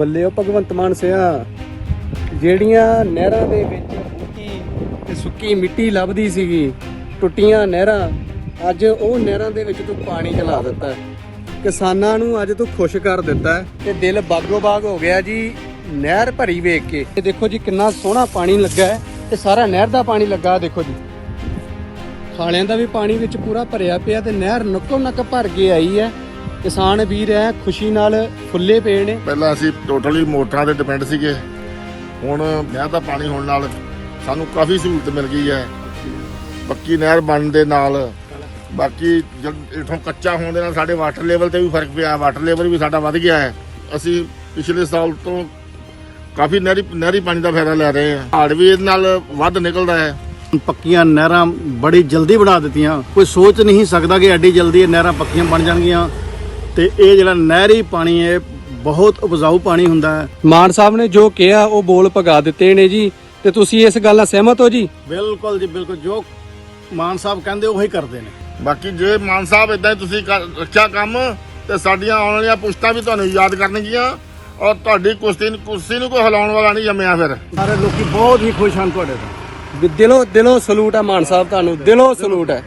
ਬੱਲੇ ਉਹ ਭਗਵੰਤ ਮਾਨ ਸਿਆ। ਜਿਹੜੀਆਂ ਨਹਿਰਾਂ ਦੇ ਵਿੱਚ ਬੂਟੀ ਤੇ ਸੁੱਕੀ ਮਿੱਟੀ ਲੱਭਦੀ ਸੀਗੀ, ਟੁੱਟੀਆਂ ਨਹਿਰਾਂ, ਅੱਜ ਉਹ ਨਹਿਰਾਂ ਦੇ ਵਿੱਚ ਤੂੰ ਪਾਣੀ ਚਲਾ ਦਿੱਤਾ ਕਿਸਾਨਾਂ ਨੂੰ ਅੱਜ ਤੂੰ ਖੁਸ਼ ਕਰ ਦਿੱਤਾ ਤੇ ਦਿਲ ਬਾਗੋ ਬਾਗ ਹੋ ਗਿਆ ਜੀ ਨਹਿਰ ਭਰੀ ਵੇਖ ਕੇ। ਤੇ ਦੇਖੋ ਜੀ ਕਿੰਨਾ ਸੋਹਣਾ ਪਾਣੀ ਲੱਗਾ ਹੈ ਤੇ ਸਾਰਾ ਨਹਿਰ ਦਾ ਪਾਣੀ ਲੱਗਾ ਦੇਖੋ ਜੀ। ਖਾਲਿਆਂ ਦਾ ਵੀ ਪਾਣੀ ਵਿੱਚ ਪੂਰਾ ਭਰਿਆ ਪਿਆ ਤੇ ਨਹਿਰ ਨੱਕੋ ਨੱਕ ਭਰ ਕੇ ਆਈ ਹੈ। ਕਿਸਾਨ ਵੀਰ ਐ ਖੁਸ਼ੀ ਨਾਲ ਫੁੱਲੇ ਪਏ ਨੇ। ਪਹਿਲਾਂ ਅਸੀਂ ਟੋਟਲੀ ਮੋਟਰਾਂ ਤੇ ਡਿਪੈਂਡ ਸੀਗੇ। ਹੁਣ ਨਹਿਰ ਦਾ ਪਾਣੀ ਹੋਣ ਨਾਲ ਸਾਨੂੰ ਕਾਫੀ ਸਹੂਲਤ ਮਿਲ ਗਈ ਹੈ। ਪੱਕੀ ਨਹਿਰ ਬਣਨ ਦੇ ਨਾਲ ਬਾਕੀ ਜਦ ਇਥੋਂ ਕੱਚਾ ਹੋਣ ਦੇ ਨਾਲ ਸਾਡੇ ਵਾਟਰ ਲੈਵਲ ਤੇ ਵੀ ਫ਼ਰਕ ਪਿਆ ਵਾਟਰ ਲੈਵਲ ਵੀ ਸਾਡਾ ਵੱਧ ਗਿਆ ਹੈ। ਅਸੀਂ ਪਿਛਲੇ ਸਾਲ ਤੋਂ ਕਾਫੀ ਨਹਿਰੀ ਨਹਿਰੀ ਪਾਣੀ ਦਾ ਫਾਇਦਾ ਲੈ ਰਹੇ ਹਾਂ। ਹਾੜ ਵੀ ਇਹਦੇ ਨਾਲ ਵੱਧ ਨਿਕਲਦਾ ਹੈ। ਪੱਕੀਆਂ ਨਹਿਰਾਂ ਬੜੀ ਜਲਦੀ ਬਣਾ ਦਿੱਤੀਆਂ। ਕੋਈ ਸੋਚ ਨਹੀਂ ਸਕਦਾ ਕਿ ਐਡੀ ਜਲਦੀ ਇਹ ਨਹਿਰਾਂ ਪੱਕੀਆਂ ਬਣ ਜਾਣਗੀਆਂ। ਤੇ ਇਹ ਜਿਹੜਾ ਨਹਿਰੀ ਪਾਣੀ ਹੈ ਬਹੁਤ ਉਪਜਾਊ ਪਾਣੀ ਹੁੰਦਾ ਹੈ। ਮਾਨ ਸਾਹਿਬ ਨੇ ਜੋ ਕਿਹਾ ਉਹ ਬੋਲ ਭਗਾ ਦਿੱਤੇ ਨੇ ਜੀ। ਤੇ ਤੁਸੀਂ ਇਸ ਗੱਲ ਨਾਲ ਸਹਿਮਤ ਹੋ ਜੀ? ਬਿਲਕੁਲ ਜੀ ਬਿਲਕੁਲ। ਜੋ ਮਾਨ ਸਾਹਿਬ ਕਹਿੰਦੇ ਉਹੀ ਕਰਦੇ ਨੇ। ਬਾਕੀ ਜੇ ਮਾਨ ਸਾਹਿਬ ਇਦਾਂ ਹੀ ਤੁਸੀਂ ਰੱਖਿਆ ਕੰਮ ਤੇ ਸਾਡੀਆਂ ਆਉਣ ਵਾਲੀਆਂ ਪੁਸ਼ਤਾਂ ਵੀ ਤੁਹਾਨੂੰ ਯਾਦ ਕਰਨਗੀਆਂ। ਔਰ ਤੁਹਾਡੀ ਕੁਸ਼ਤੀ ਨੂੰ ਕੁਰਸੀ ਨੂੰ ਕੋਈ ਹਿਲਾਉਣ ਵਾਲਾ ਨਹੀਂ ਜੰਮਿਆ ਫਿਰ। ਸਾਰੇ ਲੋਕੀ ਬਹੁਤ ਹੀ ਖੁਸ਼ ਹਨ ਤੁਹਾਡੇ ਤੋਂ। ਦਿਲੋਂ ਦਿਲੋਂ ਸਲੂਟ ਹੈ ਮਾਨ ਸਾਹਿਬ ਤੁਹਾਨੂੰ ਦਿਲੋਂ ਸਲੂਟ ਹੈ।